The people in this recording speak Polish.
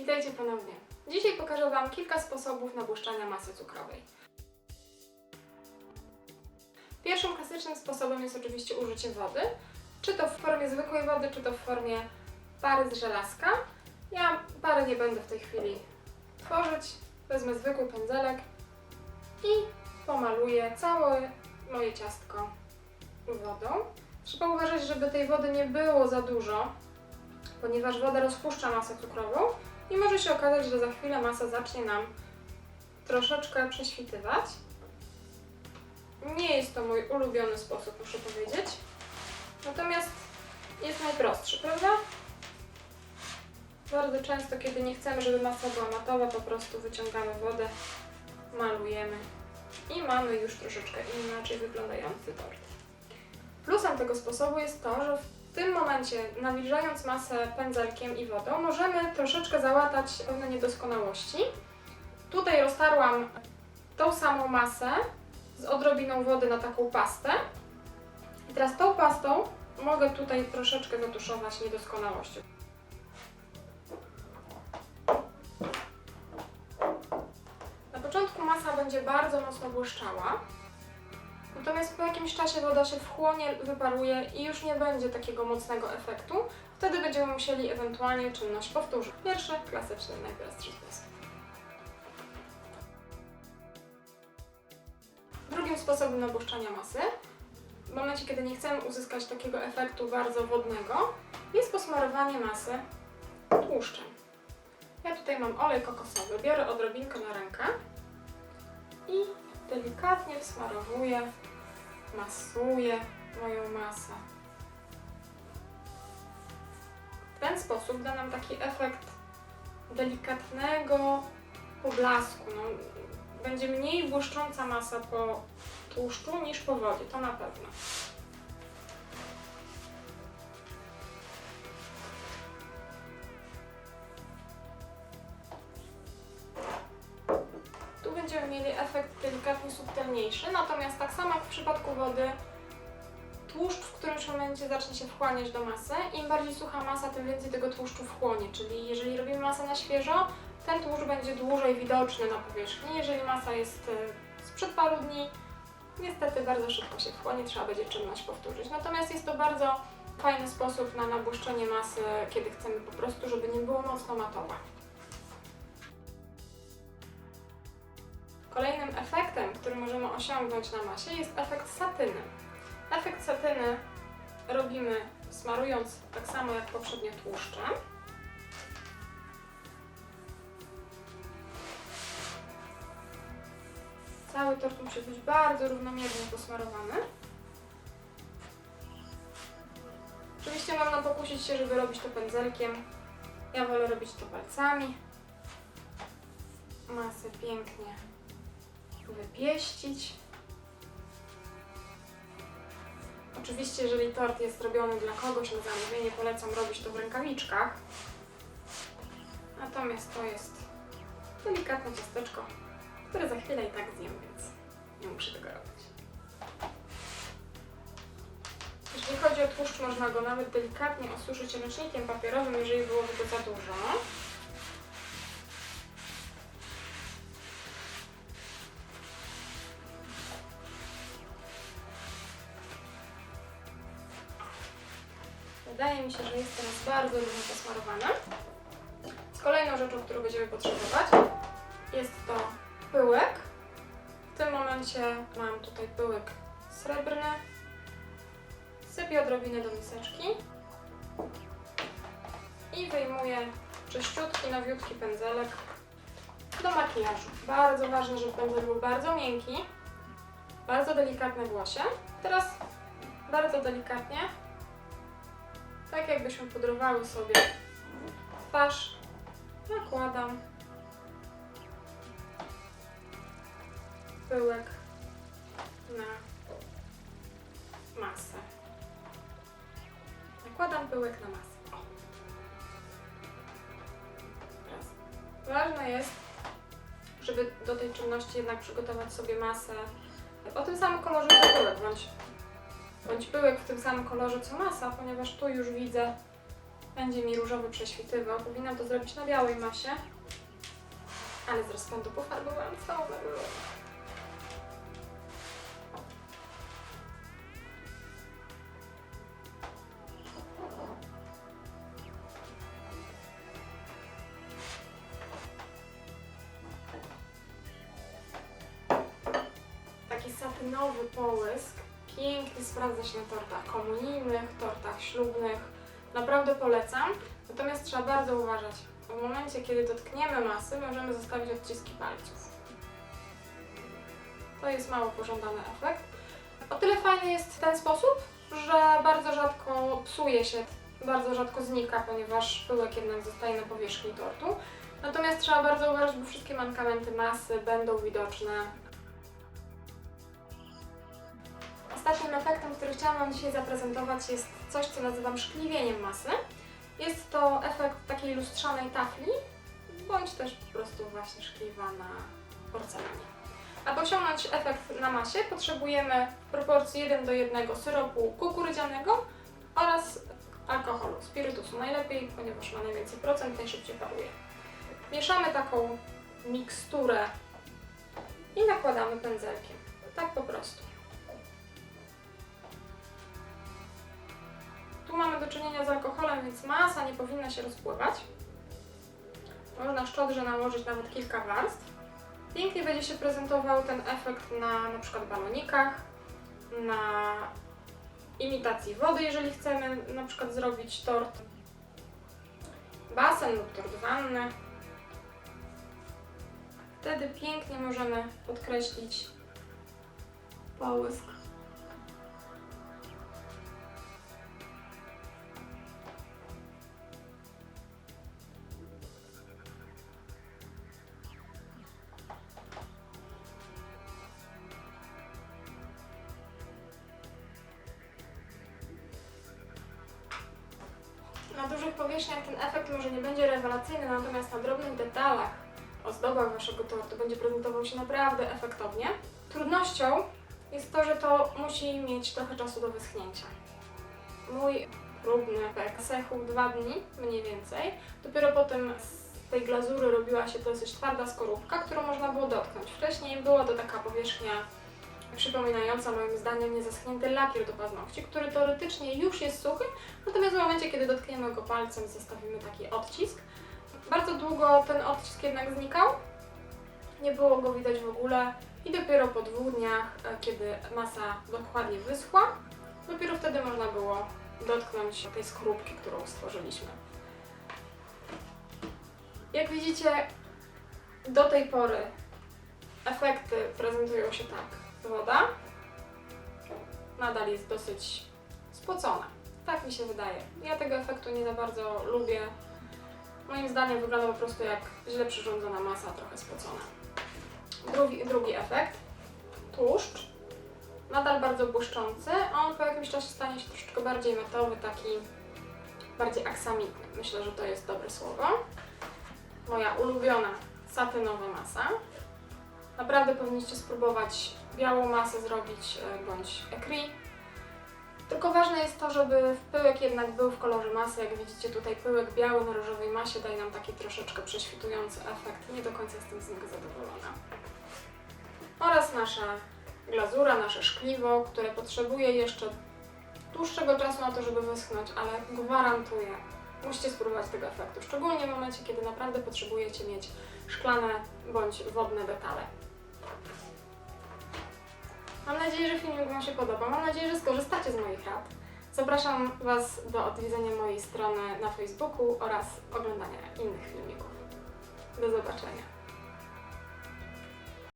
Witajcie ponownie. Dzisiaj pokażę Wam kilka sposobów nabłyszczania masy cukrowej. Pierwszym klasycznym sposobem jest oczywiście użycie wody, czy to w formie zwykłej wody, czy to w formie pary z żelazka. Ja pary nie będę w tej chwili tworzyć, wezmę zwykły pędzelek i pomaluję całe moje ciastko wodą. Trzeba uważać, żeby tej wody nie było za dużo, ponieważ woda rozpuszcza masę cukrową i może się okazać, że za chwilę masa zacznie nam troszeczkę prześwitywać. Nie jest to mój ulubiony sposób, muszę powiedzieć. Natomiast jest najprostszy, prawda? Bardzo często, kiedy nie chcemy, żeby masa była matowa, po prostu wyciągamy wodę, malujemy i mamy już troszeczkę inaczej wyglądający tort. Plusem tego sposobu jest to, że w tym momencie, nawilżając masę pędzelkiem i wodą, możemy troszeczkę załatać pewne niedoskonałości. Tutaj roztarłam tą samą masę z odrobiną wody na taką pastę. I teraz tą pastą mogę tutaj troszeczkę zatuszować niedoskonałości. Na początku masa będzie bardzo mocno błyszczała, natomiast po jakimś czasie woda się wchłonie, wyparuje i już nie będzie takiego mocnego efektu. Wtedy będziemy musieli ewentualnie czynność powtórzyć. Pierwszy, klasyczny, najprostszy sposób. Drugim sposobem nabłyszczania masy, w momencie kiedy nie chcemy uzyskać takiego efektu bardzo wodnego, jest posmarowanie masy tłuszczem. Ja tutaj mam olej kokosowy, biorę odrobinkę na rękę i delikatnie wsmarowuję, masuję moją masę. W ten sposób da nam taki efekt delikatnego poblasku. No, będzie mniej błyszcząca masa po tłuszczu niż po wodzie, to na pewno. Będziemy mieli efekt delikatnie subtelniejszy, natomiast tak samo jak w przypadku wody, tłuszcz w którymś momencie zacznie się wchłaniać do masy. Im bardziej sucha masa, tym więcej tego tłuszczu wchłonie, czyli jeżeli robimy masę na świeżo, ten tłuszcz będzie dłużej widoczny na powierzchni. Jeżeli masa jest y, sprzed paru dni, niestety bardzo szybko się wchłonie, trzeba będzie czynność powtórzyć. Natomiast jest to bardzo fajny sposób na nabłyszczenie masy, kiedy chcemy po prostu, żeby nie było mocno matowa. Kolejnym efektem, który możemy osiągnąć na masie jest efekt satyny. Efekt satyny robimy smarując tak samo jak poprzednio tłuszczem. Cały tort musi być bardzo równomiernie posmarowany. Oczywiście można pokusić się, żeby robić to pędzelkiem. Ja wolę robić to palcami. Masę pięknie wypieścić. Oczywiście, jeżeli tort jest robiony dla kogoś na zamówienie, polecam robić to w rękawiczkach. Natomiast to jest delikatne ciasteczko, które za chwilę i tak zjem, więc nie muszę tego robić. Jeżeli chodzi o tłuszcz, można go nawet delikatnie osuszyć ręcznikiem papierowym, jeżeli byłoby go za dużo. Wydaje mi się, że jest teraz bardzo równo posmarowane. Z kolejną rzeczą, którą będziemy potrzebować, jest to pyłek. W tym momencie mam tutaj pyłek srebrny. Sypię odrobinę do miseczki i wyjmuję czyściutki, nowiutki pędzelek do makijażu. Bardzo ważne, żeby pędzel był bardzo miękki, bardzo delikatny w łosie. Teraz bardzo delikatnie tak jakbyśmy pudrowały sobie twarz, nakładam. Pyłek na masę. Nakładam pyłek na masę. Ważne jest, żeby do tej czynności jednak przygotować sobie masę. O tym samym kolorze co pyłek, bądź bądź pyłek w tym samym kolorze co masa, ponieważ tu już widzę będzie mi różowy prześwitywał. Powinnam to zrobić na białej masie, ale z rozpędu pofarbowałam całą różowo. Taki satynowy połysk pięknie sprawdza się na tortach komunijnych, tortach ślubnych. Naprawdę polecam. Natomiast trzeba bardzo uważać. W momencie, kiedy dotkniemy masy, możemy zostawić odciski palców. To jest mało pożądany efekt. O tyle fajny jest ten sposób, że bardzo rzadko psuje się, bardzo rzadko znika, ponieważ pyłek jednak zostaje na powierzchni tortu. Natomiast trzeba bardzo uważać, bo wszystkie mankamenty masy będą widoczne Ostatnim efektem, który chciałam Wam dzisiaj zaprezentować jest coś, co nazywam szkliwieniem masy. Jest to efekt takiej lustrzanej tafli, bądź też po prostu właśnie szkliwa na porcelanie. Aby osiągnąć efekt na masie potrzebujemy w proporcji 1 do 1 syropu kukurydzianego oraz alkoholu, spirytusu najlepiej, ponieważ ma najwięcej procent, najszybciej paruje. Mieszamy taką miksturę i nakładamy pędzelkiem. Tak po prostu. Czynienia z alkoholem, więc masa nie powinna się rozpływać. Można szczodrze nałożyć nawet kilka warstw. Pięknie będzie się prezentował ten efekt na na przykład balonikach, na imitacji wody, jeżeli chcemy na przykład zrobić tort basen lub tort wanny. Wtedy pięknie możemy podkreślić połysk. Na dużych powierzchniach ten efekt może nie będzie rewelacyjny, natomiast na drobnych detalach, ozdobach waszego tortu będzie prezentował się naprawdę efektownie. Trudnością jest to, że to musi mieć trochę czasu do wyschnięcia. Mój próbny efekt sechł dwa dni mniej więcej. Dopiero potem z tej glazury robiła się dosyć twarda skorupka, którą można było dotknąć. Wcześniej była to taka powierzchnia przypominająca moim zdaniem niezaschnięty lakier do paznokci, który teoretycznie już jest suchy, natomiast w momencie, kiedy dotkniemy go palcem, zostawimy taki odcisk. Bardzo długo ten odcisk jednak znikał, nie było go widać w ogóle i dopiero po dwóch dniach, e, kiedy masa dokładnie wyschła, dopiero wtedy można było dotknąć tej skorupki, którą stworzyliśmy. Jak widzicie, do tej pory efekty prezentują się tak. Woda nadal jest dosyć spocona. Tak mi się wydaje. Ja tego efektu nie za bardzo lubię. Moim zdaniem wygląda po prostu jak źle przyrządzona masa, trochę spocona. Drugi, drugi efekt. Tłuszcz. Nadal bardzo błyszczący. On po jakimś czasie stanie się troszeczkę bardziej matowy, taki bardziej aksamitny. Myślę, że to jest dobre słowo. Moja ulubiona satynowa masa. Naprawdę powinniście spróbować białą masę zrobić e, bądź ekri. Tylko ważne jest to, żeby pyłek jednak był w kolorze masy. Jak widzicie tutaj pyłek biały na różowej masie daje nam taki troszeczkę prześwitujący efekt. Nie do końca jestem z niego zadowolona. Oraz nasza glazura, nasze szkliwo, które potrzebuje jeszcze dłuższego czasu na to, żeby wyschnąć, ale gwarantuję, musicie spróbować tego efektu. Szczególnie w momencie, kiedy naprawdę potrzebujecie mieć szklane bądź wodne detale. Mam nadzieję, że filmik Wam się podoba. Mam nadzieję, że skorzystacie z moich rad. Zapraszam Was do odwiedzenia mojej strony na Facebooku oraz oglądania innych filmików. Do zobaczenia.